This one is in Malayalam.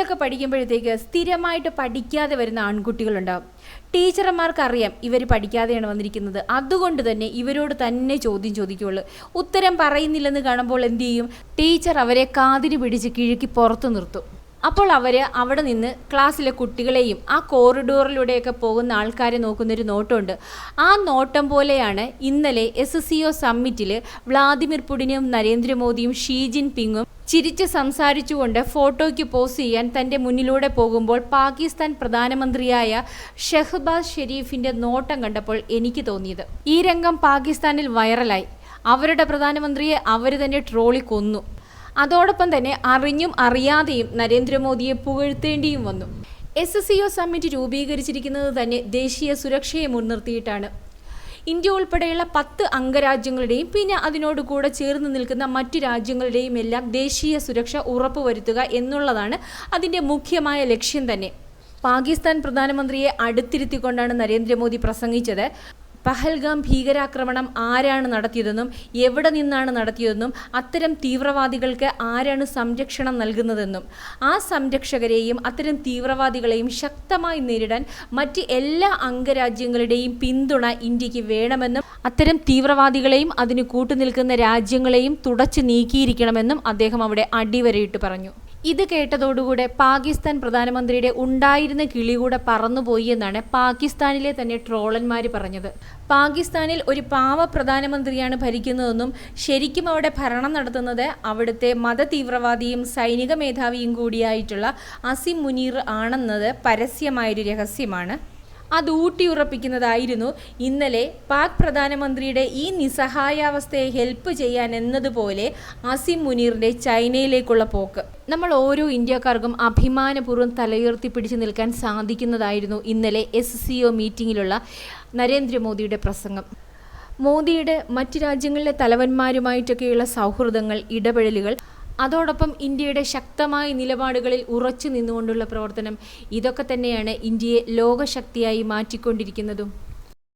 സ്കൂളിലൊക്കെ പഠിക്കുമ്പോഴത്തേക്ക് സ്ഥിരമായിട്ട് പഠിക്കാതെ വരുന്ന ആൺകുട്ടികളുണ്ടാവും ടീച്ചർമാർക്കറിയാം ഇവർ പഠിക്കാതെയാണ് വന്നിരിക്കുന്നത്. അതുകൊണ്ട് തന്നെ ഇവരോട് തന്നെ ചോദ്യം ചോദിക്കുകയുള്ളൂ ഉത്തരം പറയുന്നില്ലെന്ന് കാണുമ്പോൾ എന്തു ചെയ്യും? ടീച്ചർ അവരെ കാതിരി പിടിച്ച് കിഴുക്കി പുറത്തു നിർത്തും. അപ്പോൾ അവർ അവിടെ നിന്ന് ക്ലാസ്സിലെ കുട്ടികളെയും ആ കോറിഡോറിലൂടെയൊക്കെ പോകുന്ന ആൾക്കാരെ നോക്കുന്നൊരു നോട്ടമുണ്ട് ആ നോട്ടം പോലെയാണ് ഇന്നലെ എസ് എസ് സമ്മിറ്റിൽ വ്ളാദിമിർ പുടിനും നരേന്ദ്രമോദിയും ഷീ ജിൻ പിങ്ങും ചിരിച്ച് സംസാരിച്ചുകൊണ്ട് ഫോട്ടോയ്ക്ക് പോസ് ചെയ്യാൻ തന്റെ മുന്നിലൂടെ പോകുമ്പോൾ പാകിസ്ഥാൻ പ്രധാനമന്ത്രിയായ ഷെഹ്ബാസ് ഷെരീഫിന്റെ നോട്ടം കണ്ടപ്പോൾ എനിക്ക് തോന്നിയത്. ഈ രംഗം പാകിസ്ഥാനിൽ വൈറലായി അവരുടെ പ്രധാനമന്ത്രിയെ അവർ തന്നെ ട്രോളി കൊന്നു. അതോടൊപ്പം തന്നെ അറിഞ്ഞും അറിയാതെയും നരേന്ദ്രമോദിയെ പുകഴ്ത്തേണ്ടിയും വന്നു. എസ് എസ് സിഒ സമ്മിറ്റ് രൂപീകരിച്ചിരിക്കുന്നത് തന്നെ ദേശീയ സുരക്ഷയെ മുൻനിർത്തിയിട്ടാണ്. ഇന്ത്യ ഉൾപ്പെടെയുള്ള പത്ത് അംഗരാജ്യങ്ങളുടെയും പിന്നെ അതിനോട് കൂടെ ചേർന്ന് നിൽക്കുന്ന മറ്റു രാജ്യങ്ങളുടെയും എല്ലാം ദേശീയ സുരക്ഷ ഉറപ്പുവരുത്തുക എന്നുള്ളതാണ് അതിന്റെ മുഖ്യമായ ലക്ഷ്യം തന്നെ. പാകിസ്ഥാൻ പ്രധാനമന്ത്രിയെ അടുത്തിരുത്തിക്കൊണ്ടാണ് നരേന്ദ്രമോദി പ്രസംഗിച്ചത്. പഹൽഗാം ഭീകരാക്രമണം ആരാണ് നടത്തിയതെന്നും എവിടെ നിന്നാണ് നടത്തിയതെന്നും അത്തരം തീവ്രവാദികൾക്ക് ആരാണ് സംരക്ഷണം നൽകുന്നതെന്നും ആ സംരക്ഷകരെയും അത്തരം തീവ്രവാദികളെയും ശക്തമായി നേരിടാൻ മറ്റ് എല്ലാ അംഗരാജ്യങ്ങളുടെയും പിന്തുണ ഇന്ത്യയ്ക്ക് വേണമെന്നും അത്തരം തീവ്രവാദികളെയും അതിന് കൂട്ടുനിൽക്കുന്ന രാജ്യങ്ങളെയും തുടച്ചു നീക്കിയിരിക്കണമെന്നും അദ്ദേഹം അവിടെ അടിവരയിട്ട് പറഞ്ഞു. ഇത് കേട്ടതോടുകൂടെ പാകിസ്ഥാൻ പ്രധാനമന്ത്രിയുടെ ഉണ്ടായിരുന്ന കിളി കൂടെ പറന്നുപോയി എന്നാണ് പാകിസ്ഥാനിലെ തന്നെ ട്രോളന്മാർ പറഞ്ഞത്. പാകിസ്ഥാനിൽ ഒരു പാവ പ്രധാനമന്ത്രിയാണ് ഭരിക്കുന്നതെന്നും ശരിക്കും അവിടെ ഭരണം നടത്തുന്നത് അവിടുത്തെ മതതീവ്രവാദിയും സൈനിക മേധാവിയും കൂടിയായിട്ടുള്ള അസിം മുനീർ ആണെന്നത് പരസ്യമായൊരു രഹസ്യമാണ്. അത് ഊട്ടിയുറപ്പിക്കുന്നതായിരുന്നു ഇന്നലെ പാക് പ്രധാനമന്ത്രിയുടെ ഈ നിസ്സഹായാവസ്ഥയെ ഹെൽപ്പ് ചെയ്യാൻ എന്നതുപോലെ അസിം മുനീറിന്റെ ചൈനയിലേക്കുള്ള പോക്ക്. നമ്മൾ ഓരോ ഇന്ത്യക്കാർക്കും അഭിമാനപൂർവം തലയുയർത്തി പിടിച്ചു നിൽക്കാൻ സാധിക്കുന്നതായിരുന്നു ഇന്നലെ എസ് സി ഒ മീറ്റിങ്ങിലുള്ള നരേന്ദ്രമോദിയുടെ പ്രസംഗം. മോദിയുടെ മറ്റ് രാജ്യങ്ങളിലെ തലവന്മാരുമായിട്ടൊക്കെയുള്ള സൗഹൃദങ്ങൾ ഇടപെടലുകൾ അതോടൊപ്പം ഇന്ത്യയുടെ ശക്തമായ നിലപാടുകളിൽ ഉറച്ചു നിന്നുകൊണ്ടുള്ള പ്രവർത്തനം ഇതൊക്കെ തന്നെയാണ് ഇന്ത്യയെ ലോകശക്തിയായി മാറ്റിക്കൊണ്ടിരിക്കുന്നതും.